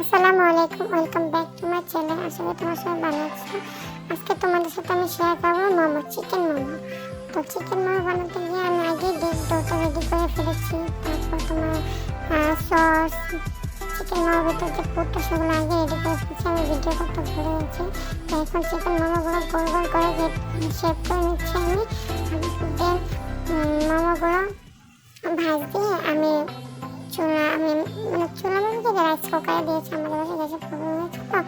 আসসালামু আলাইকুম, welcome back to my channel. আশা করি তোমার সবাই ভালো আছো। আজকে তোমাদের সাথে আমি শেয়ার করব মোমো, চিকেন মোমো। তো চিকেন মোমো বানাতে গিয়ে আমি আগে ডেক ডোটা রেডি করে ফেলেছি। তারপর তোমার সস চিকেন মোমোর ভিতরে যে পুরটা সেগুলো আগে রেডি করে ফেলেছি। আমি ভিডিওটা তো ভরে গেছি। তো এখন চিকেন মোমোগুলো গোল গোল করে শেপ করে নিচ্ছি আমি। দেন মোমোগুলো ভাজ দিয়ে আমি চুলা, আমি মানে চুলা রাইস কুকারে দিয়েছি আমাদের বাসায় গ্যাসের প্রবলেম হয়েছে তো।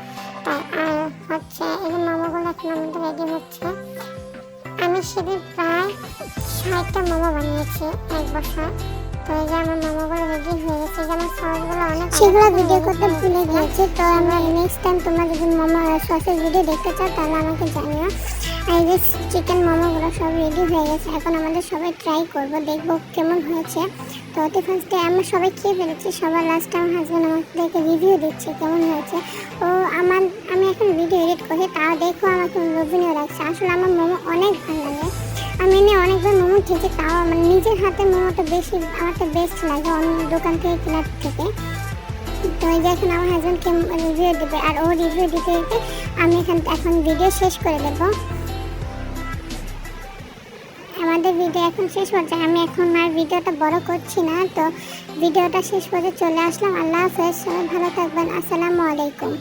তাই আর হচ্ছে এই যে মোমোগুলো এখন আমাদের রেডি হচ্ছে। আমি সেদিন প্রায় ষাটটা মোমো বানিয়েছি এক বছর। তো এই যে আমার মোমোগুলো রেডি হয়ে গেছে যে আমার সসগুলো অনেক সেগুলো ভিডিও করতে ভুলে গিয়েছি তো আমরা নেক্সট টাইম তোমরা যদি মোমো সসের ভিডিও দেখতে চাও তাহলে আমাকে জানিও। এই যে চিকেন মোমোগুলো সব রেডি হয়ে গেছে এখন আমাদের সবাই ট্রাই করব দেখব কেমন হয়েছে। অতি ফার্স্টে আমরা সবাই খেয়ে ফেলেছি। সবার লাস্টে আমার হাজব্যান্ড আমাদেরকে রিভিউ দিচ্ছে কেমন হয়েছে। ও আমার, আমি এখন ভিডিও এডিট করছি তাও দেখো আমাকে রিভিউ রাখছে আসলে আমার মোমো অনেক ভালো লাগে। আমি এনে অনেকবার মোমো খেয়েছি, তাও আমার নিজের হাতে মোমোটা বেশি আমারটা বেস্ট লাগে অন্য দোকান থেকে কেনার থেকে। তো এই যে এখন আমার হাজব্যান্ডকে রিভিউ দেবে, আর ও রিভিউ দিতে দিতে আমি এখান, এখন ভিডিও শেষ করে দেবো। ভিডিও এখন শেষ পর্যায়ে আমি এখন আর ভিডিওটা বড় করছি না। তো ভিডিওটা শেষ করে চলে আসলাম। আল্লাহ হাফেজ। সবাই ভালো থাকবেন। আসসালামু আলাইকুম।